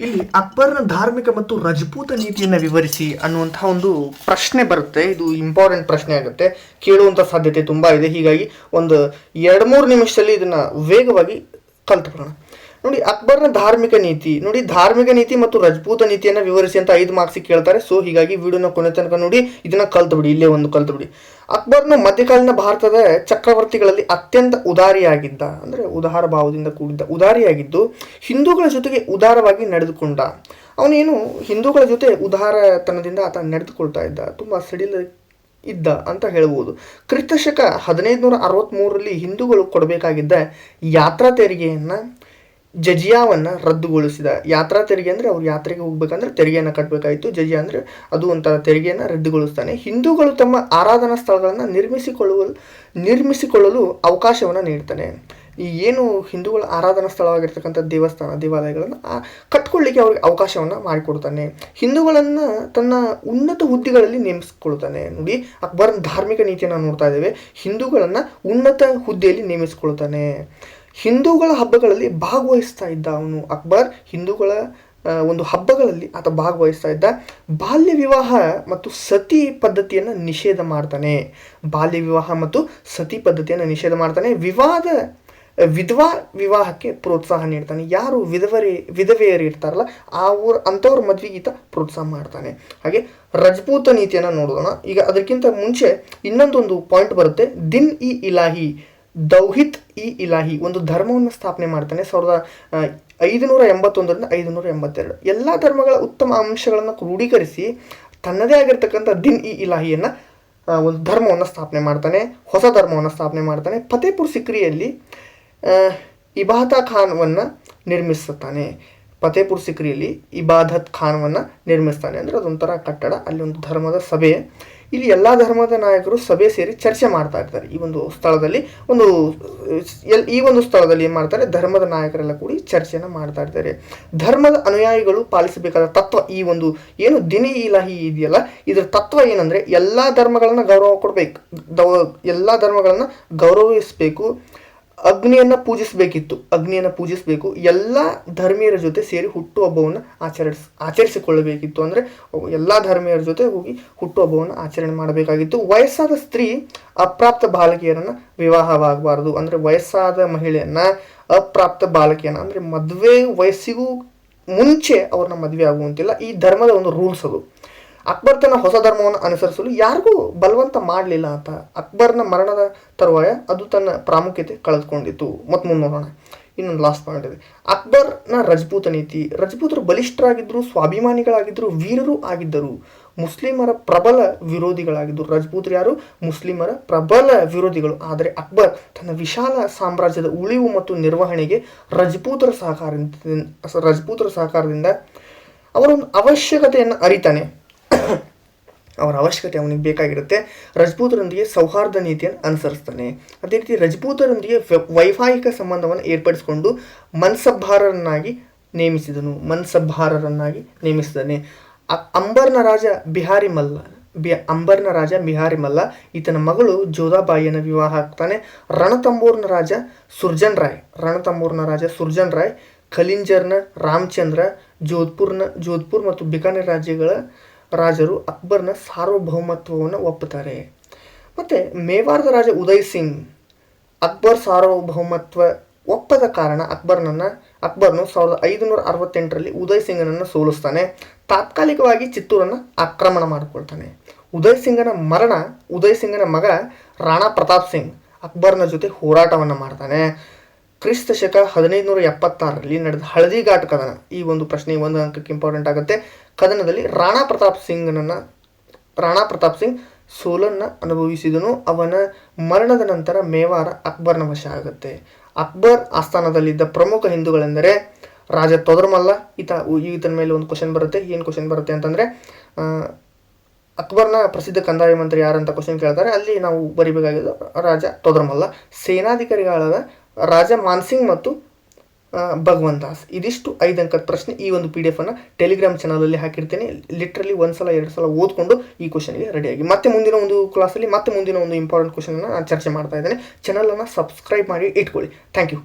ಇಲ್ಲಿ ಅಕ್ಬರ್ನ ಧಾರ್ಮಿಕ ಮತ್ತು ರಜಪೂತ ನೀತಿಯನ್ನು ವಿವರಿಸಿ ಅನ್ನುವಂತಹ ಒಂದು ಪ್ರಶ್ನೆ ಬರುತ್ತೆ. ಇದು ಇಂಪಾರ್ಟೆಂಟ್ ಪ್ರಶ್ನೆ ಆಗುತ್ತೆ. ಕೇಳುವಂಥ ಸಾಧ್ಯತೆ ತುಂಬ ಇದೆ. ಹೀಗಾಗಿ ಒಂದು ಎರಡು ಮೂರು ನಿಮಿಷದಲ್ಲಿ ಇದನ್ನು ವೇಗವಾಗಿ ಕಲ್ತ್ಕೊಳ್ಳೋಣ ನೋಡಿ ಅಕ್ಬರ್ನ ಧಾರ್ಮಿಕ ನೀತಿ, ನೋಡಿ ಧಾರ್ಮಿಕ ನೀತಿ ಮತ್ತು ರಜಪೂತ ನೀತಿಯನ್ನು ವಿವರಿಸಿ ಅಂತ ಐದು ಮಾರ್ಕ್ಸ್ ಕೇಳ್ತಾರೆ. ಸೊ ಹೀಗಾಗಿ ವಿಡಿಯೋನ ಕೊನೆ ತನಕ ನೋಡಿ, ಇದನ್ನ ಕಲ್ತು ಬಿಡಿ ಇಲ್ಲೇ ಒಂದು ಕಲ್ತು ಬಿಡಿ ಅಕ್ಬರ್ನ ಮಧ್ಯಕಾಲೀನ ಭಾರತದ ಚಕ್ರವರ್ತಿಗಳಲ್ಲಿ ಅತ್ಯಂತ ಉದಾರಿಯಾಗಿದ್ದ, ಅಂದರೆ ಉದಾರ ಭಾವದಿಂದ ಕೂಡಿದ್ದ, ಉದಾರಿಯಾಗಿದ್ದು ಹಿಂದೂಗಳ ಜೊತೆಗೆ ಉದಾರವಾಗಿ ನಡೆದುಕೊಂಡ. ಅವನೇನು ಹಿಂದೂಗಳ ಜೊತೆ ಉದಾರತನದಿಂದ ಆತ ನಡೆದುಕೊಳ್ತಾ ಇದ್ದ, ತುಂಬ ಸಡಿಲ ಇದ್ದ ಅಂತ ಹೇಳ್ಬೋದು. ಕ್ರಿಸ್ತಶಕ ಹದಿನೈದು ನೂರ ಅರವತ್ತ್ಮೂರರಲ್ಲಿ ಹಿಂದೂಗಳು ಕೊಡಬೇಕಾಗಿದ್ದ ಯಾತ್ರಾ ತೆರಿಗೆಯನ್ನು ಜಜಿಯಾವನ್ನು ರದ್ದುಗೊಳಿಸಿದ. ಯಾತ್ರಾ ತೆರಿಗೆ ಅಂದರೆ ಅವ್ರು ಯಾತ್ರೆಗೆ ಹೋಗ್ಬೇಕಂದ್ರೆ ತೆರಿಗೆಯನ್ನು ಕಟ್ಟಬೇಕಾಯಿತು ಜಜಿಯಾ ಅಂದರೆ ಅದು ಒಂಥರ ತೆರಿಗೆಯನ್ನು ರದ್ದುಗೊಳಿಸ್ತಾನೆ. ಹಿಂದೂಗಳು ತಮ್ಮ ಆರಾಧನಾ ಸ್ಥಳಗಳನ್ನು ನಿರ್ಮಿಸಿಕೊಳ್ಳುವ ನಿರ್ಮಿಸಿಕೊಳ್ಳಲು ಅವಕಾಶವನ್ನು ನೀಡ್ತಾನೆ. ಈ ಏನು ಹಿಂದೂಗಳ ಆರಾಧನಾ ಸ್ಥಳವಾಗಿರ್ತಕ್ಕಂಥ ದೇವಸ್ಥಾನ, ದೇವಾಲಯಗಳನ್ನು ಕಟ್ಕೊಳ್ಳಿಕ್ಕೆ ಅವ್ರಿಗೆ ಅವಕಾಶವನ್ನು ಮಾಡಿಕೊಡ್ತಾನೆ. ಹಿಂದೂಗಳನ್ನು ತನ್ನ ಉನ್ನತ ಹುದ್ದೆಗಳಲ್ಲಿ ನೇಮಿಸಿಕೊಳ್ತಾನೆ. ನೋಡಿ ಅಕ್ಬರ್ನ ಧಾರ್ಮಿಕ ನೀತಿಯನ್ನು ನೋಡ್ತಾ ಇದ್ದೇವೆ. ಹಿಂದೂಗಳನ್ನು ಉನ್ನತ ಹುದ್ದೆಯಲ್ಲಿ ನೇಮಿಸಿಕೊಳ್ತಾನೆ. ಹಿಂದೂಗಳ ಹಬ್ಬಗಳಲ್ಲಿ ಭಾಗವಹಿಸ್ತಾ ಇದ್ದ ಅವನು ಅಕ್ಬರ್. ಹಿಂದೂಗಳ ಒಂದು ಹಬ್ಬಗಳಲ್ಲಿ ಆತ ಭಾಗವಹಿಸ್ತಾ ಇದ್ದ. ಬಾಲ್ಯ ವಿವಾಹ ಮತ್ತು ಸತಿ ಪದ್ಧತಿಯನ್ನು ನಿಷೇಧ ಮಾಡ್ತಾನೆ. ಬಾಲ್ಯ ವಿವಾಹ ಮತ್ತು ಸತಿ ಪದ್ಧತಿಯನ್ನು ನಿಷೇಧ ಮಾಡ್ತಾನೆ. ವಿವಾದ, ವಿಧವಾ ವಿವಾಹಕ್ಕೆ ಪ್ರೋತ್ಸಾಹ ನೀಡ್ತಾನೆ. ಯಾರು ವಿಧವರಿ, ವಿಧವೆಯರು ಇರ್ತಾರಲ್ಲ, ಆ ಊರ ಅಂಥವ್ರ ಮದ್ವೆಗೆ ಈತ ಪ್ರೋತ್ಸಾಹ ಮಾಡ್ತಾನೆ. ಹಾಗೆ ರಜಪೂತ ನೀತಿಯನ್ನು ನೋಡೋಣ. ಈಗ ಅದಕ್ಕಿಂತ ಮುಂಚೆ ಇನ್ನೊಂದೊಂದು ಪಾಯಿಂಟ್ ಬರುತ್ತೆ. ದಿನ್ ಇ ಇಲಾಹಿ. ದೌಹಿತ್ ಇ ಇಲಾಹಿ ಒಂದು ಧರ್ಮವನ್ನು ಸ್ಥಾಪನೆ ಮಾಡ್ತಾನೆ ಸಾವಿರದ ಐದುನೂರ ಎಂಬತ್ತೊಂದರಿಂದ ಐದುನೂರ ಎಂಬತ್ತೆರಡು. ಎಲ್ಲ ಧರ್ಮಗಳ ಉತ್ತಮ ಅಂಶಗಳನ್ನು ಕ್ರೋಢೀಕರಿಸಿ ತನ್ನದೇ ಆಗಿರ್ತಕ್ಕಂಥ ದಿನ್ ಇ ಇಲಾಹಿಯನ್ನು ಒಂದು ಧರ್ಮವನ್ನು ಸ್ಥಾಪನೆ ಮಾಡ್ತಾನೆ, ಹೊಸ ಧರ್ಮವನ್ನು ಸ್ಥಾಪನೆ ಮಾಡ್ತಾನೆ ಫತೇಪುರ್ ಸಿಕ್ರಿಯಲ್ಲಿ ಇಬಾತಾ ಖಾನ್ವನ್ನು ನಿರ್ಮಿಸುತ್ತಾನೆ. ಫತೇಪುರ್ ಸಿಕ್ರಿಯಲ್ಲಿ ಇಬಾದತ್ ಖಾನ್ವನ್ನು ನಿರ್ಮಿಸ್ತಾನೆ. ಅಂದರೆ ಅದೊಂಥರ ಕಟ್ಟಡ, ಅಲ್ಲಿ ಒಂದು ಧರ್ಮದ ಸಭೆ. ಇಲ್ಲಿ ಎಲ್ಲ ಧರ್ಮದ ನಾಯಕರು ಸಭೆ ಸೇರಿ ಚರ್ಚೆ ಮಾಡ್ತಾ ಇರ್ತಾರೆ. ಈ ಒಂದು ಸ್ಥಳದಲ್ಲಿ ಒಂದು, ಎಲ್, ಈ ಒಂದು ಸ್ಥಳದಲ್ಲಿ ಏನು ಮಾಡ್ತಾರೆ, ಧರ್ಮದ ನಾಯಕರೆಲ್ಲ ಕೂಡಿ ಚರ್ಚೆಯನ್ನು ಮಾಡ್ತಾ ಇರ್ತಾರೆ. ಧರ್ಮದ ಅನುಯಾಯಿಗಳು ಪಾಲಿಸಬೇಕಾದ ತತ್ವ ಈ ಒಂದು ಏನು ದಿನಿ ಇಲಾಹಿ ಇದೆಯಲ್ಲ, ಇದರ ತತ್ವ ಏನಂದರೆ ಎಲ್ಲ ಧರ್ಮಗಳನ್ನು ಗೌರವ ಕೊಡಬೇಕು. ಎಲ್ಲ ಧರ್ಮಗಳನ್ನು ಗೌರವಿಸಬೇಕು. ಅಗ್ನಿಯನ್ನು ಪೂಜಿಸಬೇಕಿತ್ತು, ಅಗ್ನಿಯನ್ನು ಪೂಜಿಸಬೇಕು. ಎಲ್ಲ ಧರ್ಮೀಯರ ಜೊತೆ ಸೇರಿ ಹುಟ್ಟುಹಬ್ಬವನ್ನು ಆಚರಿಸ್, ಆಚರಿಸಿಕೊಳ್ಳಬೇಕಿತ್ತು. ಅಂದರೆ ಎಲ್ಲ ಧರ್ಮೀಯರ ಜೊತೆ ಹೋಗಿ ಹುಟ್ಟುಹಬ್ಬವನ್ನು ಆಚರಣೆ ಮಾಡಬೇಕಾಗಿತ್ತು. ವಯಸ್ಸಾದ ಸ್ತ್ರೀ ಅಪ್ರಾಪ್ತ ಬಾಲಕಿಯರನ್ನು ವಿವಾಹವಾಗಬಾರದು. ಅಂದರೆ ವಯಸ್ಸಾದ ಮಹಿಳೆಯನ್ನು ಅಪ್ರಾಪ್ತ ಬಾಲಕಿಯನ್ನು ಅಂದರೆ ಮದುವೆ ವಯಸ್ಸಿಗೂ ಮುಂಚೆ ಅವ್ರನ್ನ ಮದುವೆ ಆಗುವಂತಿಲ್ಲ. ಈ ಧರ್ಮದ ಒಂದು ರೂಲ್ಸ್ ಅದು. ಅಕ್ಬರ್ ತನ್ನ ಹೊಸ ಧರ್ಮವನ್ನು ಅನುಸರಿಸಲು ಯಾರಿಗೂ ಬಲವಂತ ಮಾಡಲಿಲ್ಲ ಅಂತ ಅಕ್ಬರ್ನ ಮರಣದ ತರುವಾಯ ಅದು ತನ್ನ ಪ್ರಾಮುಖ್ಯತೆ ಕಳೆದುಕೊಂಡಿತ್ತು ಮತ್ತು ಮುಂದೆ ನೋಡೋಣ ಇನ್ನೊಂದು ಲಾಸ್ಟ್ ಪಾಯಿಂಟ್ ಇದೆ. ಅಕ್ಬರ್ನ ರಜಪೂತ ನೀತಿ. ರಜಪೂತರು ಬಲಿಷ್ಠರಾಗಿದ್ದರು, ಸ್ವಾಭಿಮಾನಿಗಳಾಗಿದ್ದರು, ವೀರರು ಆಗಿದ್ದರು. ಮುಸ್ಲಿಮರ ಪ್ರಬಲ ವಿರೋಧಿಗಳಾಗಿದ್ದರು. ರಜಪೂತರು ಯಾರು? ಮುಸ್ಲಿಮರ ಪ್ರಬಲ ವಿರೋಧಿಗಳು. ಆದರೆ ಅಕ್ಬರ್ ತನ್ನ ವಿಶಾಲ ಸಾಮ್ರಾಜ್ಯದ ಉಳಿವು ಮತ್ತು ನಿರ್ವಹಣೆಗೆ ರಜಪೂತರ ಸಹಕಾರದಿಂದ ರಜಪೂತರ ಸಹಕಾರದಿಂದ ಅವರೊಂದು ಅವಶ್ಯಕತೆಯನ್ನು ಅರಿತಾನೆ. ಅವರ ಅವಶ್ಯಕತೆ ಅವನಿಗೆ ಬೇಕಾಗಿರುತ್ತೆ, ರಜಪೂತರೊಂದಿಗೆ ಸೌಹಾರ್ದ ನೀತಿಯನ್ನು ಅನುಸರಿಸ್ತಾನೆ. ಅದೇ ರೀತಿ ರಜಪೂತರೊಂದಿಗೆ ವೈವಾಹಿಕ ಸಂಬಂಧವನ್ನು ಏರ್ಪಡಿಸಿಕೊಂಡು ಮನ್ಸಬ್ಬಾರರನ್ನಾಗಿ ನೇಮಿಸಿದನು ಮನ್ಸಬ್ಬಾರರನ್ನಾಗಿ ನೇಮಿಸಿದನೆ. ಅಂಬರ್ನ ರಾಜ ಬಿಹಾರಿ ಮಲ್ಲ, ಬಿ, ಅಂಬರ್ನ ರಾಜ ಬಿಹಾರಿ ಮಲ್ಲ, ಈತನ ಮಗಳು ಜೋಧಾಬಾಯಿಯನ್ನು ವಿವಾಹ ಆಗ್ತಾನೆ. ರಣತಂಬೂರ್ನ ರಾಜ ಸುರ್ಜನ್ ರಾಯ್, ರಣತಂಬೂರ್ನ ರಾಜ ಸುರ್ಜನ್ ರಾಯ್ ಖಲಿಂಜರ್ನ ರಾಮಚಂದ್ರ, ಜೋಧ್ಪುರ್ನ, ಜೋಧ್ಪುರ್ ಮತ್ತು ಬಿಕಾನೇರ್ ರಾಜ್ಯಗಳ ರಾಜರು ಅಕ್ಬರ್ನ ಸಾರ್ವಭೌಮತ್ವವನ್ನು ಒಪ್ಪುತ್ತಾರೆ. ಮತ್ತು ಮೇವಾರದ ರಾಜ ಉದಯ್ ಸಿಂಗ್, ಅಕ್ಬರ್ ಸಾರ್ವಭೌಮತ್ವ ಒಪ್ಪದ ಕಾರಣ ಅಕ್ಬರ್ನನ್ನು, ಅಕ್ಬರ್ನು ಸಾವಿರದ ಐದುನೂರ ಅರವತ್ತೆಂಟರಲ್ಲಿ ಉದಯ್ ಸಿಂಗನನ್ನು ಸೋಲಿಸ್ತಾನೆ. ತಾತ್ಕಾಲಿಕವಾಗಿ ಚಿತ್ತೂರನ್ನು ಆಕ್ರಮಣ ಮಾಡಿಕೊಳ್ತಾನೆ. ಉದಯ್ ಸಿಂಗನ ಮರಣ, ಉದಯ್ ಸಿಂಗನ ಮಗ ರಾಣಾ ಪ್ರತಾಪ್ ಸಿಂಗ್ ಅಕ್ಬರ್ನ ಜೊತೆ ಹೋರಾಟವನ್ನು ಮಾಡ್ತಾನೆ. ಕ್ರಿಸ್ತ ಶಕ ಹದಿನೈದು ನೂರ ಎಪ್ಪತ್ತಾರರಲ್ಲಿ ನಡೆದ ಹಳದಿ ಘಾಟ್ ಕದನ. ಈ ಒಂದು ಪ್ರಶ್ನೆ ಒಂದು ಅಂಕಕ್ಕೆ ಇಂಪಾರ್ಟೆಂಟ್ ಆಗುತ್ತೆ. ಕದನದಲ್ಲಿ ರಾಣಾ ಪ್ರತಾಪ್ ಸಿಂಗ್ನನ್ನು, ರಾಣಾ ಪ್ರತಾಪ್ ಸಿಂಗ್ ಸೋಲನ್ನ ಅನುಭವಿಸಿದನು. ಅವನ ಮರಣದ ನಂತರ ಮೇವಾರ ಅಕ್ಬರ್ನ ವಶ ಆಗುತ್ತೆ. ಅಕ್ಬರ್ ಆಸ್ಥಾನದಲ್ಲಿದ್ದ ಪ್ರಮುಖ ಹಿಂದೂಗಳೆಂದರೆ ರಾಜ ತೊದರ್ಮಲ್ಲ. ಈತ ಈತನ ಮೇಲೆ ಒಂದು ಕ್ವಶನ್ ಬರುತ್ತೆ. ಏನು ಕ್ವಶನ್ ಬರುತ್ತೆ ಅಂತಂದರೆ ಅಕ್ಬರ್ನ ಪ್ರಸಿದ್ಧ ಕಂದಾಯ ಮಂತ್ರಿ ಯಾರಂತ ಕ್ವಶನ್ ಕೇಳ್ತಾರೆ. ಅಲ್ಲಿ ನಾವು ಬರಿಬೇಕಾಗಿದ್ದು ರಾಜ ತೊದರ್ಮಲ್ಲ. ಸೇನಾಧಿಕಾರಿಗಳಾದ ರಾಜ ಮಾನ್ಸಿಂಗ್ ಮತ್ತು ಭಗವಂತ ದಾಸ್. ಇದಿಷ್ಟು ಐದು ಅಂಕದ ಪ್ರಶ್ನೆ ಈ ಒಂದು ಪಿ ಡಿ ಎಫನ್ನು ಟೆಲಿಗ್ರಾಮ್ ಚಾನಲಲ್ಲಿ ಹಾಕಿರ್ತೇನೆ. ಲಿಟ್ರಲಿ ಒಂದು ಸಲ, ಎರಡು ಸಲ ಓದ್ಕೊಂಡು ಈ ಕ್ವಶನ್ಗೆ ರೆಡಿಯಾಗಿ ಮತ್ತೆ ಮುಂದಿನ ಒಂದು ಕ್ಲಾಸಲ್ಲಿ ಮತ್ತೆ ಮುಂದಿನ ಒಂದು ಇಂಪಾರ್ಟೆಂಟ್ ಕ್ವಶನನ್ನು ನಾನು ಚರ್ಚೆ ಮಾಡ್ತಾ ಇದ್ದೇನೆ. ಚಾನಲನ್ನು ಸಬ್ಸ್ಕ್ರೈಬ್ ಮಾಡಿ ಇಟ್ಕೊಳ್ಳಿ. Thank you